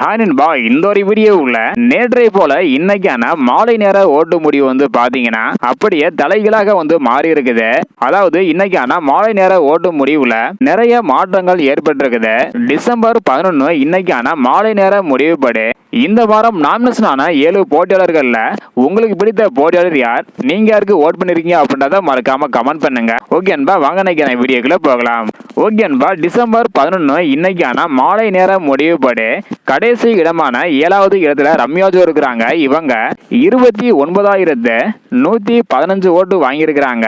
ஹானின்பா இந்த ஒரு வீடியோவில் நேற்றை போல இன்னைக்கான மாலை நேர ஓட்டு முடிவு வந்து பாத்தீங்கன்னா அப்படியே தலைகளாக வந்து மாறி இருக்குது அதாவது இன்னைக்கான மாலை நேர ஓட்டு முடிவுல நிறைய மாற்றங்கள் ஏற்பட்டிருக்குது. டிசம்பர் பதினொன்னு இன்னைக்கான மாலை நேர முடிவுப்படி இந்த வாரம் நாமினேஷனான ஏழு போட்டியாளர்கள்ல உங்களுக்கு பிடித்த போட்டியாளர் யார்? நீங்க யாருக்கு ஓட் பண்ணிருக்கீங்க அப்படின்றத மறக்காம கமெண்ட் பண்ணுங்க. ஓகே அன்பா வாங்க நினைக்கிறேன் வீடியோக்குள்ள போகலாம். ஓகே அன்பா டிசம்பர் பதினொன்று இன்னைக்கான மாலை நேர முடிவுப்படி கடைசி இடமான ஏழாவது இடத்துல ரம்யாஜோ இருக்கிறாங்க. இவங்க இருபத்தி ஒன்பதாயிரத்து நூற்றி பதினஞ்சு ஓட்டு வாங்கியிருக்கிறாங்க.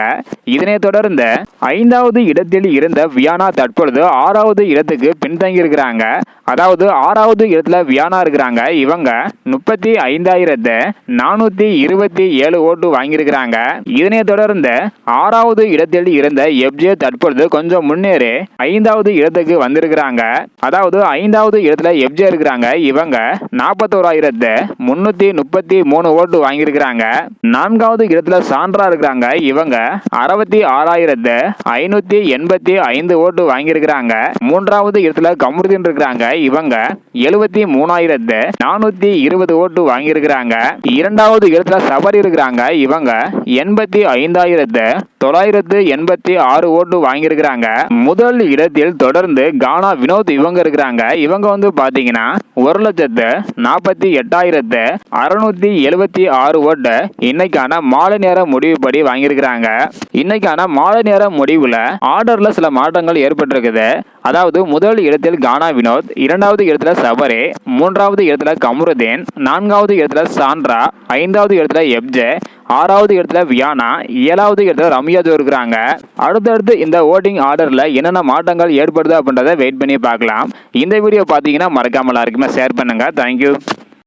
இதனை தொடர்ந்து ஐந்தாவது இடத்தில் இருந்த வியானா தற்பொழுது ஆறாவது இடத்துக்கு பின்தங்கி இருக்கிறாங்க அதாவது ஆறாவது இடத்துல வியானா இருக்கிறாங்க. இவங்க முப்பத்தி ஐந்தாயிரத்து நானூத்தி இருபத்தி ஏழு ஓட்டு வாங்கியிருக்கிறாங்க. இதனை தொடர்ந்து ஆறாவது இடத்தில் இருந்த எப்ஜே தற்பொழுது கொஞ்சம் முன்னேறி ஐந்தாவது இடத்துக்கு வந்திருக்கிறாங்க. அதாவது ஐந்தாவது இடத்துல எப்ஜே இருக்கிறாங்க. இவங்க நாற்பத்தோராயிரத்து முன்னூத்தி முப்பத்தி மூணு ஓட்டு வாங்கியிருக்கிறாங்க. நான்காவது இடத்துல சான்றா இருக்கிறாங்க. இவங்க அறுபத்தி ஆறாயிரத்து ஐநூத்தி எண்பத்தி ஐந்து ஓட்டு வாங்கியிருக்கிறாங்க. மூன்றாவது இடத்துல கமருதீன் இருக்கிறாங்க. இவங்க எழுபத்தி மூணாயிரத்து நானூத்தி இருபது ஓட்டு வாங்கியிருக்கிறாங்க. இரண்டாவது இடத்துல சபரி இருக்கிறாங்க. இவங்க எண்பத்தி ஐந்தாயிரத்து தொள்ளாயிரத்து எண்பத்தி ஆறு ஓட்டு வாங்கியிருக்கிறாங்க. முதல் இடத்தில் தொடர்ந்து கானா வினோத் இவங்க இருக்கிறாங்க. இவங்க வந்து பாத்தீங்கன்னா ஒரு லட்சத்து நாற்பத்தி எட்டாயிரத்து அறுநூத்தி எழுபத்தி ஆறு ஓட்டு இன்னைக்கான மாலை நேர முடிவுப்படி வாங்கியிருக்கிறாங்க. இன்னைக்கான மாலை நேர முடிவுல ஆர்டர்ல சில மாற்றங்கள் ஏற்பட்டிருக்குது. அதாவது முதல் இடத்தில் கானா வினோத் இரண்டாவது இடத்துல சபரே மூன்றாவது இடத்துல கமருதேன் நான்காவது இடத்துல சாண்ட்ரா ஐந்தாவது இடத்துல எப்ஜே ஆறாவது இடத்துல வியானா ஏழாவது இடத்துல ரம்யா இருக்கிறாங்க. அடுத்தடுத்து இந்த ஓட்டிங் ஆர்டரில் என்னென்ன மாற்றங்கள் ஏற்படுது அப்படின்றத வெயிட் பண்ணி பார்க்கலாம். இந்த வீடியோ பார்த்தீங்கன்னா மறக்காமல் எல்லாருக்குமே ஷேர் பண்ணுங்கள் தேங்க்யூ